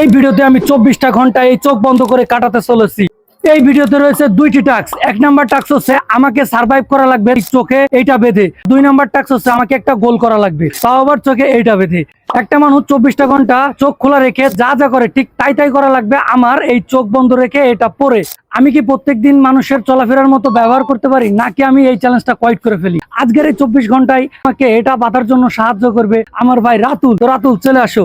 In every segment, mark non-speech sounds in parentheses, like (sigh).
এই ভিডিওতে আমি চব্বিশটা ঘণ্টা এই চোখ বন্ধ করে কাটাতে চলেছি। এই ভিডিওতে রয়েছে দুইটি টাস্ক। এক নাম্বার টাস্ক হচ্ছে আমাকে সার্ভাইভ করা লাগবে চোখে এইটা বেঁধে। দুই নাম্বার টাস্ক হচ্ছে আমাকে একটা গোল করা লাগবে। তাও আবার চোখে এইটা বেঁধে। একটা মানুষ চব্বিশটা ঘণ্টা চোখ খোলা রেখে যা যা করে ঠিক তাই তাই করা লাগবে। আমার এই চোখ বন্ধ রেখে এটা পরে আমি কি প্রত্যেকদিন মানুষের চলাফেরার মতো ব্যবহার করতে পারি? নাকি আমি এই চ্যালেঞ্জটা কোয়াইট করে ফেলি? আজকের এই চব্বিশ ঘন্টায় আমাকে এটা বাঁধার জন্য সাহায্য করবে আমার ভাই রাতুল। তো রাতুল চলে আসো।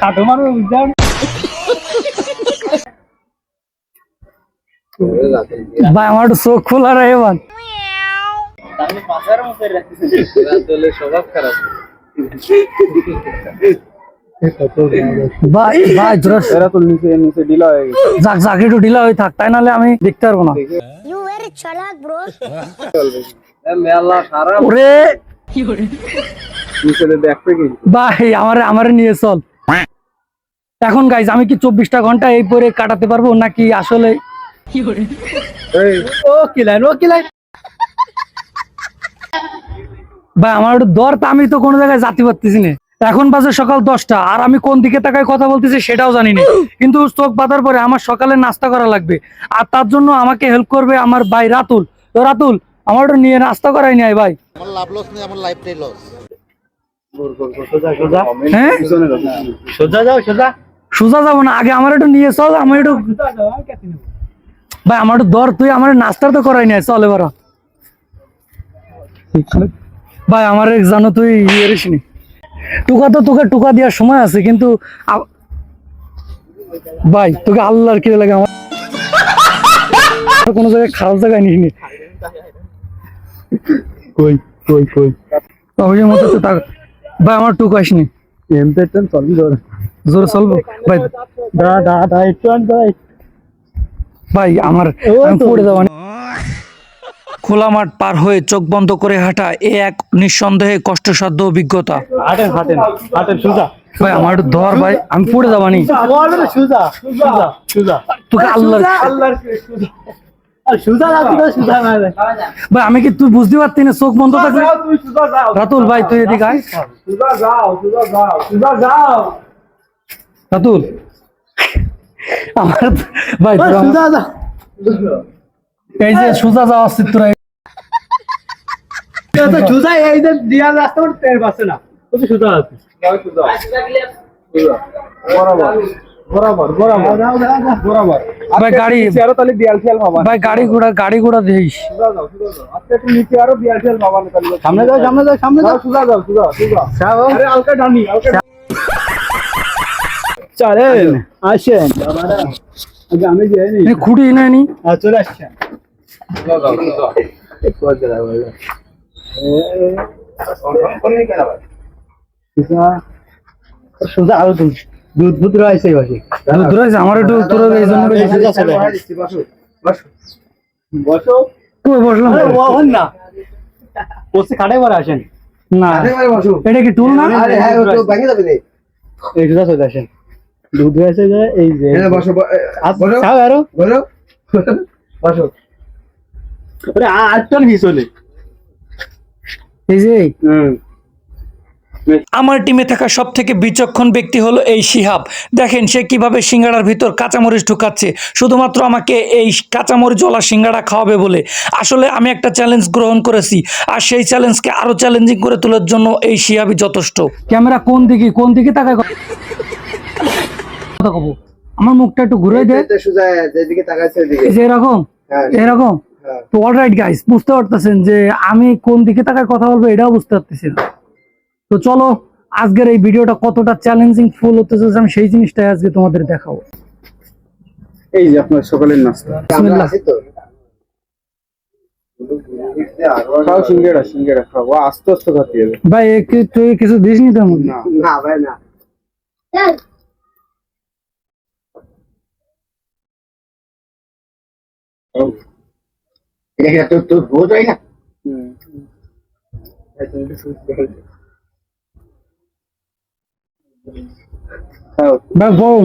খাটো মানুষ বুঝলাম (laughs) ভাই আমার চোখ খোলা রে এবার। (laughs) আমি দেখতে পারব না। ভাই আমারে আমারে নিয়ে চল। এখন গাইজ আমি কি চব্বিশটা ঘণ্টা এই পরে কাটাতে পারব নাকি আসলে এই। লাইন ও লাইন ভাই আমার একটু দর তা আমি তো কোনো জায়গায় যাতে পারতেছি না। এখন বাজে সকাল দশটা আর আমি কোন দিকে তাকায় কথা বলতেছি সেটাও জানি না। কিন্তু চোখ বাঁধার পরে আমার সকালে নাস্তা করা লাগবে। আর তার জন্য আমাকে হেল্প করবে আমার ভাই রাতুল। তো রাতুল আমার একটু নিয়ে নাস্তা করাই নাই ভাই। আমার লাভ লস নেই আমার লাইফটাই লস হ্যাঁ? সোজা যাও সোজা। সোজা যাব না আগে আমার একটু নিয়ে চল আমার একটু ভাই আমার দর তুই আমার নাস্তা তো করাই নাই চলে এবার ভাই আমার জানো তুই ইয়ে নি। টুকা তো তোকে টুকা দেওয়ার সময় আছে কিন্তু ভাই তোকে আল্লাহর কিরে লাগে আমার? কোনো জায়গায় খারাপ জায়গায় নিস নি। কই কই কই? ওই মতো তো ভাই আমার টুকু আসনি এমতে চলবি জোরে চলবো। ভাই দা দা দা একটু আন দা ভাই আমার। পড়ে যাওয়া (laughs) খোলা মাঠ পার হয়ে চোখ বন্ধ করে হাঁটা এ এক নিঃসন্দেহে কষ্টসাধ্য অভিজ্ঞতা। হাটেন হাটেন হাটেন সোজা। ভাই আমার ধর ভাই আমি পড়ে তোকে আল্লাহ ভাই আমি কি তুই বুঝতে পারতি না চোখ বন্ধ থাকলে যাও রাতুল ভাই তুই এদিকে আয়। রাতুল আমার ভাই এই যে সোজা যাওয়া অস্তিত্ব তো সোজা এই যে দিয়ার রাস্তা পর তেল বাসে না। তুই সোজা আছে। বরাবর বরাবর বরাবর বরাবর। ভাই গাড়ি আরও তাহলে দিয়াল ফিয়াল বাবা ভাই গাড়ি ঘোড়া গাড়ি ঘোড়া দেখিস। সোজা যাও সোজা যাও। আস্তে একটু নিচে আরও দিয়াল ফিয়াল বাবা সামনে যাও সামনে যাও সামনে যাও। সোজা যাও সোজা সোজা। আরে হালকা ডানি হালকা চলেন আসেন। আমি যাইনি খুঁটি আর চলে আসছেন সোজা আরও দুধ দুধ দুধ রয়েছে বসে। দূরে আছে, আমার একটু তোর এই জন্য বসো। বসলাম? না। বসে খাটে পরে আসেন। না। এটা কি টুল না? এই সোজা চলে আসেন। দুধ যে এই যে আচ্ছা, চাও আরও? বসো। আরে আটটার পিছনে এই যে হুম। আমার টিমে থাকা সব থেকে বিচক্ষণ ব্যক্তি হলো এই শিহাব। দেখেন সে কীভাবে সিঙ্গাড়ার ভিতর কাঁচামরিচ ঢুকাচ্ছে। শুধুমাত্র আমাকে এই কাঁচামরিচ ওলা সিঙ্গাড়া খাওয়াবে বলে। আসলে আমি একটা চ্যালেঞ্জ গ্রহণ করেছি আর সেই চ্যালেঞ্জকে আরও চ্যালেঞ্জিং করে তোলার জন্য এই শিহাবই যথেষ্ট। ক্যামেরা কোন দিকে কোন দিকে তাকায়? কথা কব। আমার মুখটা একটু ঘুরে দে। এরকম হ্যাঁ। এরকম। হ্যাঁ। তো অলরাইট গাইস বুঝতে পারতেছেন যে আমি কোন দিকে তাকায় কথা বলব এটাও বুঝতে পারতেছি না। তো চলো আজকের এই ভিডিওটা কতটা চ্যালেঞ্জিং ফুল হতে চলেছে আমি সেই জিনিসটাই আজকে তোমাদের দেখাবো। এই যে আপনার সকালের নাস্তা। খাও সিঙ্গেড়া সিঙ্গেড়া খাও। আস্তে আস্তে খাতে হবে ভাই তুই কিছু দিস নি তোর মধ্যে? না না ভাই না। এটা তোর তোর হয় না বউ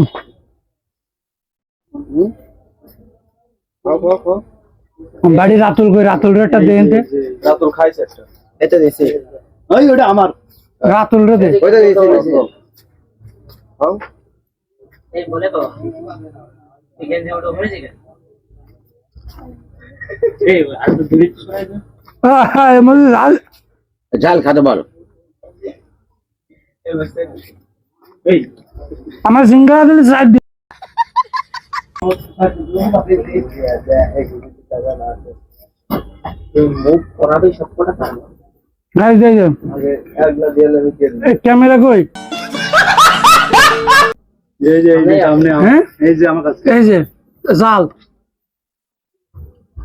বাড়ি রাতুল কই রাতুল রেটা দে রাতুল খাইছে একটা এটা দিছি ওই ওটা আমার রাতুল রে দে দিছি এই বলে তো ঠিক আছে ওপরে চিকেন এই আর তো দূরে সরাই দাও আহা, এর মধ্যে ঝাল খাতে এই আমার সিঙ্গারা দিলে সাইড ক্যামেরা কই? এই যে হ্যাঁ? এই যে আমার কাছে। এই যে জাল একসাথে ব্যারেট দিয়ে দেন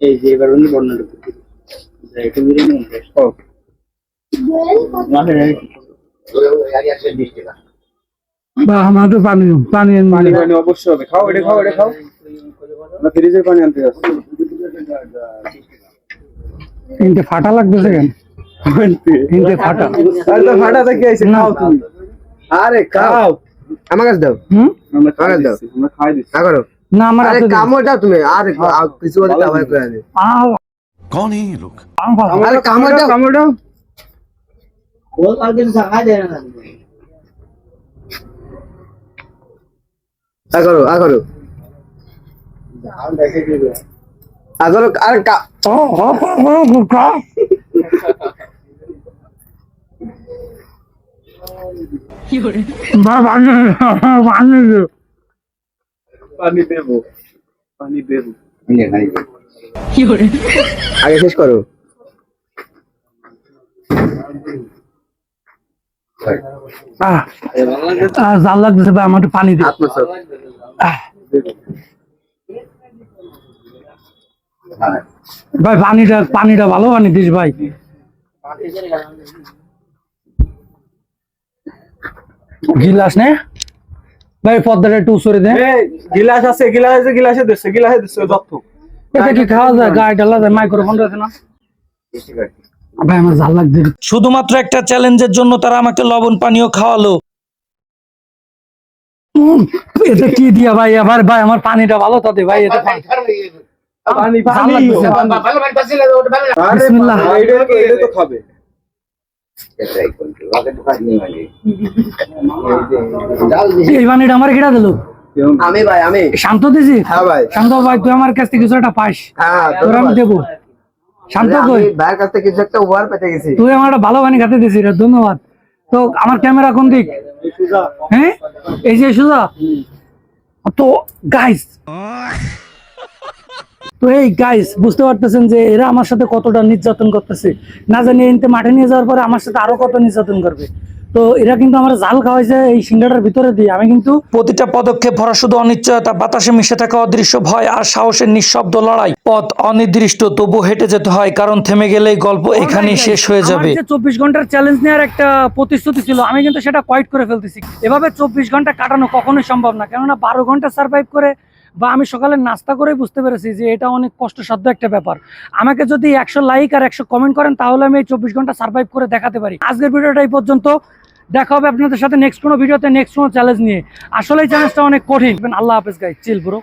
এই যে এবার বর্ণনা মিলে নিন। বা পানি দিও, পানি পানি পানি অবশ্যই হবে। খাও এটা খাও এটা খাও। না ফ্রিজের পানি আনতে যাচ্ছি। তিনটে ফাটা লাগবে কেন তিনটে ফাটা। আরে তো ফাটা থেকে আইছে খাও তুমি। আরে খাও। আমার কাছে দাও। হুম? আমরা আরে দাও। আমরা খাই দিচ্ছি। না করো। না আমার আরে হাতে দিও। কামড় দাও তুমি আর আর কিছু বলতে দাও ভাই করে দে আও, कौन है ये लोग আও, আও। আরে কামড় দাও কামড় দাও বল আর দিন সাঙ্গা দেয় না আ করো আ করো আ করো আরে কা- ও, ও, ও, ও, ও, কা। বা, পানি পানি দেবো পানি দেবো আগে শেষ করো। জাল লাগতেছে ভাই আমার পানি আহ। ভাই পানিটা পানিটা ভালো পানি দিস ভাই। গিলাস নে। ভাই পদ্মাটা একটু সরে দে এই গিলাস আছে গিলাস আছে গিলাসে দিচ্ছে গিলাসে দিচ্ছে যত। এটা কি খাওয়া যায়? গায়ে ডালা যায় মাইক্রোফোন রয়েছে না? ভাই আমার জাল লাগছে। শুধুমাত্র একটা চ্যালেঞ্জের জন্য তারা আমাকে লবণ পানীয় খাওয়ালো। এটা কি দিয়া ভাই? আবার ভাই আমার পানিটা ভালো তাতে ভাই এটা পানি- পানি। জাল পানি। লাগতেছে, পানি। আরে বিসমিল্লাহ। এটা তো এটা তো খাবে। এই পানিটা আমার কিনা দিল। আমি ভাই আমি। শান্ত দিছি? হ্যাঁ ভাই। শান্ত ভাই তুই আমার কাছ থেকে কিছু একটা পাস। হ্যাঁ তোর আমি দেবো। শান্ত কই? ভাইয়ের কাছ থেকে কিছু একটা উপহার পেতে গেছি। তুই আমার একটা ভালো খাতে দিছিস ধন্যবাদ। তো আমার ক্যামেরা কোন দিক? হ্যাঁ? এই যে সুজা। তো গাইস তো এই গাইস বুঝতে পারতেছেন যে এরা আমার সাথে কতটা নির্যাতন করতেছে। না জানি এনতে মাঠে নিয়ে যাওয়ার পরে আমার সাথে আরও কত নির্যাতন করবে। তো এরা কিন্তু আমার জাল খাওয়াইছে এই সিঙ্গাটার ভিতরে দিয়ে। আমি কিন্তু প্রতিটা পদক্ষেপ ভরা শুধু অনিশ্চয়তা বাতাসে মিশে থাকা অদৃশ্য ভয় আর সাহসের নিঃশব্দ লড়াই। পথ অনির্দিষ্ট তবু হেঁটে যেতে হয় কারণ থেমে গেলেই গল্প এখানেই শেষ হয়ে যাবে। চব্বিশ ঘণ্টার চ্যালেঞ্জ নেওয়ার একটা প্রতিশ্রুতি ছিল আমি কিন্তু সেটা কোয়াইট করে ফেলতেছি। এভাবে চব্বিশ ঘণ্টা কাটানো কখনোই সম্ভব না কেননা বারো ঘণ্টা সার্ভাইভ করে বা আমি সকালে নাস্তা করেই বুঝতে পেরেছি যে এটা অনেক কষ্টসাধ্য একটা ব্যাপার। আমাকে যদি একশো লাইক আর একশো কমেন্ট করেন, তাহলে আমি এই চব্বিশ ঘণ্টা সার্ভাইভ করে দেখাতে পারি। আজকের ভিডিওটা এই পর্যন্ত। দেখা হবে আপনাদের সাথে নেক্সট কোনো ভিডিওতে নেক্সট কোনো চ্যালেঞ্জ নিয়ে। আসলে এই চ্যালেঞ্জটা অনেক কঠিন। আল্লাহ হাফেজ গাই চিল ব্রো